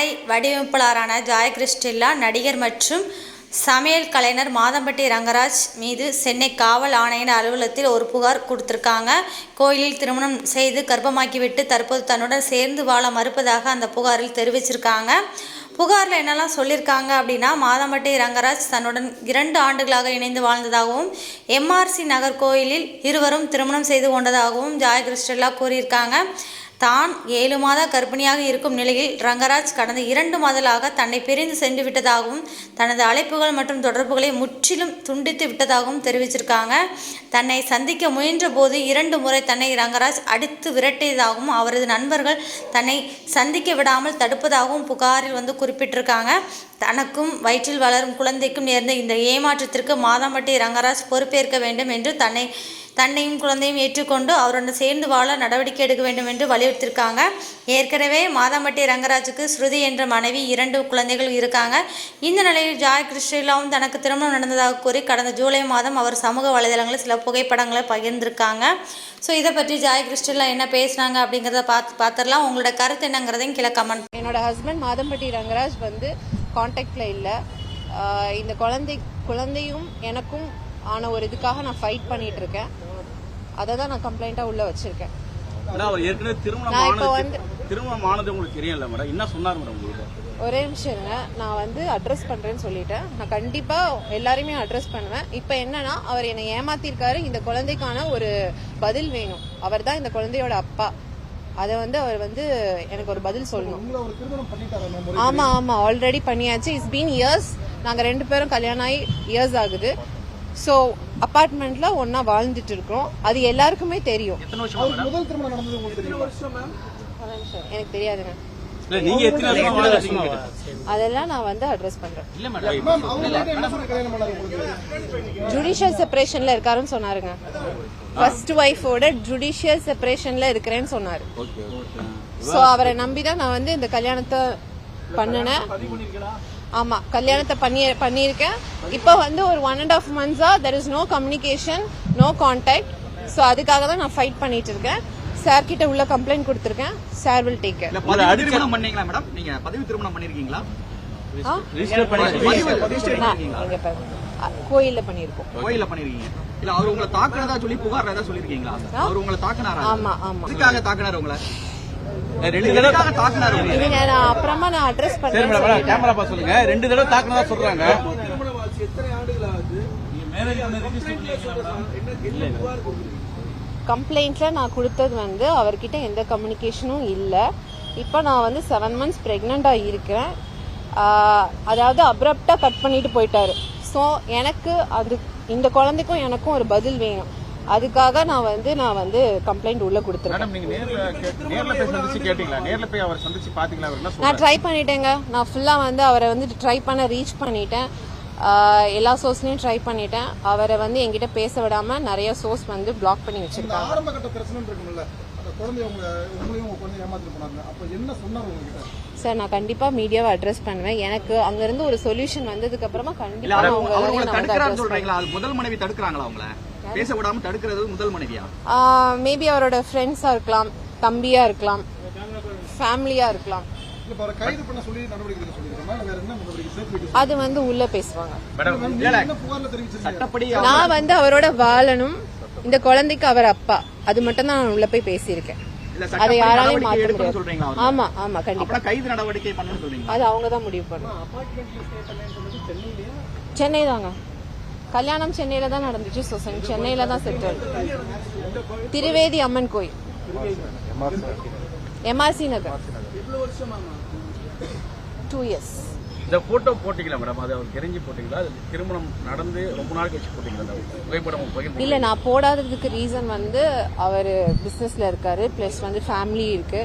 ஆடை வடிவமைப்பாளரான ஜாய் கிறிஸ்டில்லா நடிகர் மற்றும் சமையல் கலைஞர் மாதம்பட்டி ரங்கராஜ் மீது சென்னை காவல் ஆணையர் அலுவலகத்தில் ஒரு புகார் கொடுத்துருக்காங்க. கோயிலில் திருமணம் செய்து கர்ப்பமாக்கிவிட்டு தற்போது தன்னுடன் சேர்ந்து வாழ மறுப்பதாக அந்த புகாரில் தெரிவிச்சிருக்காங்க. புகாரில் என்னெல்லாம் சொல்லியிருக்காங்க அப்படின்னா மாதம்பட்டி ரங்கராஜ் தன்னுடன் இரண்டு ஆண்டுகளாக இணைந்து வாழ்ந்ததாகவும் எம்ஆர்சி நகர் கோயிலில் இருவரும் திருமணம் செய்து கொண்டதாகவும் ஜாய் கிறிஸ்டல்லா கூறியிருக்காங்க. தான் ஏழு மாத கர்ப்பிணியாக இருக்கும் நிலையில் ரங்கராஜ் கடந்த இரண்டு மாதங்களாக தன்னை பிரிந்து சென்று விட்டதாகவும் தனது அழைப்புகள் மற்றும் தொடர்புகளை முற்றிலும் துண்டித்து விட்டதாகவும் தெரிவிச்சிருக்காங்க. தன்னை சந்திக்க முயன்ற போது இரண்டு முறை தன்னை ரங்கராஜ் அடித்து விரட்டியதாகவும் அவரது நண்பர்கள் தன்னை சந்திக்க விடாமல் தடுப்பதாகவும் புகாரில் வந்து குறிப்பிட்டிருக்காங்க. தனக்கும் வயிற்றில் வளரும் குழந்தைக்கும் நேர்ந்த இந்த ஏமாற்றத்திற்கு மாதம்பட்டி ரங்கராஜ் பொறுப்பேற்க வேண்டும் என்று தன்னை தன்னையும் குழந்தையும் ஏற்றுக்கொண்டு அவருடன் சேர்ந்து வாழ நடவடிக்கை எடுக்க வேண்டும் என்று வலியுறுத்தியிருக்காங்க. ஏற்கனவே மாதம்பட்டி ரங்கராஜுக்கு ஸ்ருதி என்ற மனைவி இரண்டு குழந்தைகள் இருக்காங்க. இந்த நிலையில் ஜாய் கிருஷ்ணலாவும் தனக்கு திருமணம் நடந்ததாக கூறி கடந்த ஜூலை மாதம் அவர் சமூக வலைதளங்களில் சில புகைப்படங்களை பகிர்ந்திருக்காங்க. ஸோ இதை பற்றி ஜாய் கிறிஸ்டிலா என்ன பேசுனாங்க அப்படிங்கிறத பார்த்து பார்த்துடலாம் உங்களோட கருத்து என்னங்கிறதையும் கீழே கமெண்ட் என்னோட ஹஸ்பண்ட் மாதம்பட்டி ரங்கராஜ் வந்து காண்டாக்டில் இல்லை. இந்த குழந்தை குழந்தையும் எனக்கும் ஆன ஒரு இதுக்காக நான் ஃபைட் பண்ணிட்டு இருக்கேன். அதை தான் நான் கம்ப்ளைண்ட்டாக உள்ள வச்சிருக்கேன். அவர் ஏற்கனவே திருமணம் நான் இப்போ ஆனது வந்து- திருமணம் ஆனது உங்களுக்கு தெரியல மேடம். என்ன சொன்னார் மேடம் உங்களுக்கு? ஒரே நிமிஷம் இருங்க. நான் வந்து அட்ரஸ் பண்றேன்னு சொல்லிட்டேன். நான் கண்டிப்பா எல்லாரையுமே அட்ரஸ் பண்ணுவேன். இப்போ என்னன்னா அவர் என்னை ஏமாத்திருக்காரு. இந்த குழந்தைக்கான ஒரு பதில் வேணும். அவர் தான் இந்த குழந்தையோட அப்பா. அதை வந்து அவர் வந்து எனக்கு ஒரு பதில் சொல்லணும். ஆமா ஆமா. ஆல்ரெடி பண்ணியாச்சு. இட்ஸ் பீன் இயர்ஸ் நாங்க ரெண்டு பேரும் கல்யாணம் ஆகி இயர்ஸ் ஆகுது. ஸோ அபார்ட்மெண்ட்ல ஒண்ணா வாழ்ந்துட்டு இருக்கோம். அது எல்லாருக்குமே தெரியும். எத்தனை வருஷமா அவருக்கு மேடம் முதல் திருமணம் நடந்தது உங்களுக்கு தெரியுமா? ஒரு நிமிஷம், எனக்கு தெரியாதுங்க இல்ல நீங்க எத்தனை வருஷமா வாழ்ந்துட்டீங்க அதெல்லாம் நான் வந்து அட்ரஸ் பண்றேன். இல்ல மேடம் மேம் அவங்க கிட்ட என்ன சொல்லி கல்யாணம் பண்ணாரு உங்களுக்கு? ஜுடிஷியல் செப்பரேஷன்ல இருக்காருன்னு சொன்னாருங்க. ஃபர்ஸ்ட் ஒய்ஃபோட ஜுடிஷியல் செப்பரேஷன்ல இருக்கிறேன்னு சொன்னாரு. சோ அவரை நம்பி தான் நான் வந்து இந்த கல்யாணத்தை பண்ணினேன். ஆமா கல்யாணத்தை பண்ணி பண்ணியிருக்கேன். இப்போ வந்து ஒரு one and half மந்த்ஸா there is no communication no contact so அதுக்காக தான் நான் ஃபைட் பண்ணிட்டு இருக்கேன். சார் கிட்ட உள்ள கம்ப்ளைண்ட் கொடுத்துருக்கேன். சார் வில் டேக் கேர் திருமணம் பண்ணீங்களா மேடம் நீங்க பதிவு திருமணம் பண்ணிருக்கீங்களா? கோயில்ல பண்ணியிருக்கோம் கோயில்ல பண்ணிருக்கீங்க. இல்ல அவர் உங்களை தாக்குனதா சொல்லி புகார் ஏதாவது சொல்லிருக்கீங்களா? அவர் உங்களை தாக்குனாரா? ஆமா ஆமா. எதுக்காக தாக்குனாரு உங்களை? ரெண்டு தடவை தாக்குனாரு நான் அப்புறமா நான் அட்ரஸ் சரி பண்றேன் மேடம் சொல்லிட்டேன். கேமரா பார்த்து சொல்லுங்க. ரெண்டு தடவை தாக்குனதா சொல்றாங்க. கம்ப்ளைண்ட்ல நான் கொடுத்தது வந்து அவர்கிட்ட எந்த கம்யூனிகேஷனும் இல்லை. இப்போ நான் வந்து செவன் மந்த்ஸ் ப்ரெக்னெண்டாக இருக்கிறேன். ஆஹ் அதாவது அப்ரப்டா கட் பண்ணிட்டு போயிட்டாரு. ஸோ எனக்கு அது இந்த குழந்தைக்கும் எனக்கும் ஒரு பதில் வேணும். அதுக்காக நான் வந்து நான் வந்து கம்ப்ளைண்ட் உள்ள கொடுத்துருக்கேன். மேடம் நீங்க நேர்ல கே- நேர்ல போய் சந்திச்சு கேட்டீங்களா? நேர்ல போய் அவர் சந்திச்சு பாத்தீங்களா? அவர் என்ன நான் ட்ரை பண்ணிட்டேங்க. நான் ஃபுல்லாக வந்து அவரை வந்து ட்ரை பண்ண ரீச் பண்ணிட்டேன். எல்லா சோர்ஸ்லையும் ட்ரை பண்ணிட்டேன். அவரை வந்து என்கிட்ட பேச விடாம நிறைய சோர்ஸ் வந்து பிளாக் பண்ணி வச்சிருக்காங்க. குழந்தைய உங்க உங்களையும் உங்க குழந்தைய ஏமாத்திட்டு போனாங்க. அப்ப என்ன சொன்னாரு உங்ககிட்ட? சார் நான் கண்டிப்பா மீடியாவை அட்ரஸ் பண்ணுவேன். எனக்கு அங்க இருந்து ஒரு சொல்யூஷன் வந்ததுக்கு அப்புறமா கண்டிப்பா தடுக்கிறான்னு சொல்றீங்களா? அது முதல் மனைவி தடுக்கிறாங்களா பேச விடாம தடுக்கிறது முதல் மனைவியா? பண்ணுவேன். மேபி அவரோட ஃப்ரெண்ட்ஸா இருக்கலாம் தம்பியா இருக்கலாம் ஃபேமிலியா இருக்கலாம். இப்ப அவரை கைது பண்ண சொல்லி நடவடிக்கை எடுக்க சொல்லியிருக்கோமா வேற என்ன நடவடிக்கை? சேர்த்து அது வந்து உள்ள பேசுவாங்க. நான் வந்து அவரோட வாழணும். இந்த குழந்தைக்கு அவர் அப்பா. அது மட்டும் தான் நான் உள்ள போய் பேசியிருக்கேன். அதை யாராலையும் எடுக்கணும்னு முடியாது. ஆமா ஆமா கண்டிப்பா. கைது நடவடிக்கை அது அவங்க தான் முடிவு பண்ணும் சென்னை தாங்க. கல்யாணம் சென்னையில தான் நடந்துச்சு ஸோ சென்னையில தான் செட்டில் திருவேதி அம்மன் கோயில். எம்ஆர்சி. நகர். டூ இயர்ஸ் இந்த போட்டோ போட்டீங்களா மேடம் அது அவர் தெரிஞ்சு போட்டீங்களா? திருமணம் நடந்து ரொம்ப நாள் கழிச்சு போட்டீங்களா அந்த புகைப்படம் இல்ல நான் போடாததுக்கு ரீசன் வந்து அவர் பிசினஸ்ல இருக்காரு பிளஸ் வந்து ஃபேமிலி இருக்கு.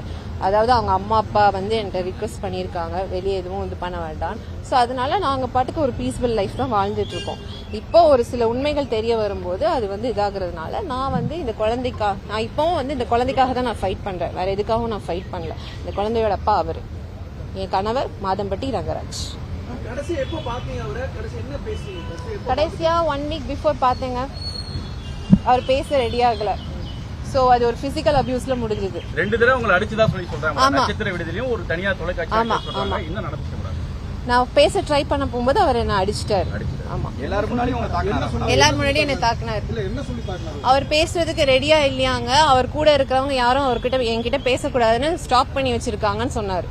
அதாவது அவங்க அம்மா அப்பா வந்து என்கிட்ட ரிக்வஸ்ட் பண்ணியிருக்காங்க. வெளியே எதுவும் இது பண்ண வேண்டாம் ஸோ அதனால நாங்கள் பாட்டுக்கு ஒரு பீஸ்ஃபுல் லைஃப் தான் வாழ்ந்துட்டு இருக்கோம் இப்போ ஒரு சில உண்மைகள் தெரிய வரும்போது அது வந்து இதாகிறதுனால நான் வந்து இந்த குழந்தைக்காக நான் இப்போவும் வந்து இந்த குழந்தைக்காக தான் நான் ஃபைட் பண்றேன். வேற எதுக்காகவும் நான் ஃபைட் பண்ணல. இந்த குழந்தையோட அப்பா அவர். என் கணவர் மாதம்பட்டி ரங்கராஜ். கடைசியா ஒன் வீக் பிஃபோர் பார்த்தேங்க அவர் பேச ரெடி ஆகல ஸோ அது ஒரு பிசிக்கல் அபியூஸ்ல முடிஞ்சது. ரெண்டு தடவை உங்களை அடிச்சுதான் சொல்லி சொல்றாங்க. ஆமா. நட்சத்திர விடுதலையும் ஒரு தனியார் தொலைக்காட்சி ஆமா, சொல்றாங்க. என்ன நடந்துச்சு நான் பேச ட்ரை பண்ண போகும்போது அவர் என்ன அடிச்சிட்டாரு. அடிச்சிட்டாரு. ஆமா. எல்லாரும் முன்னாடியும் என்னை தாக்குனாரு. இல்ல என்ன சொல்லி தாக்குனாரு? அவர் பேசுறதுக்கு ரெடியா இல்லையாங்க. அவர் கூட இருக்கிறவங்க யாரும் அவர்கிட்ட என்கிட்ட பேசக்கூடாதுன்னு ஸ்டாப் பண்ணி வச்சிருக்காங்கன்னு சொன்னாரு.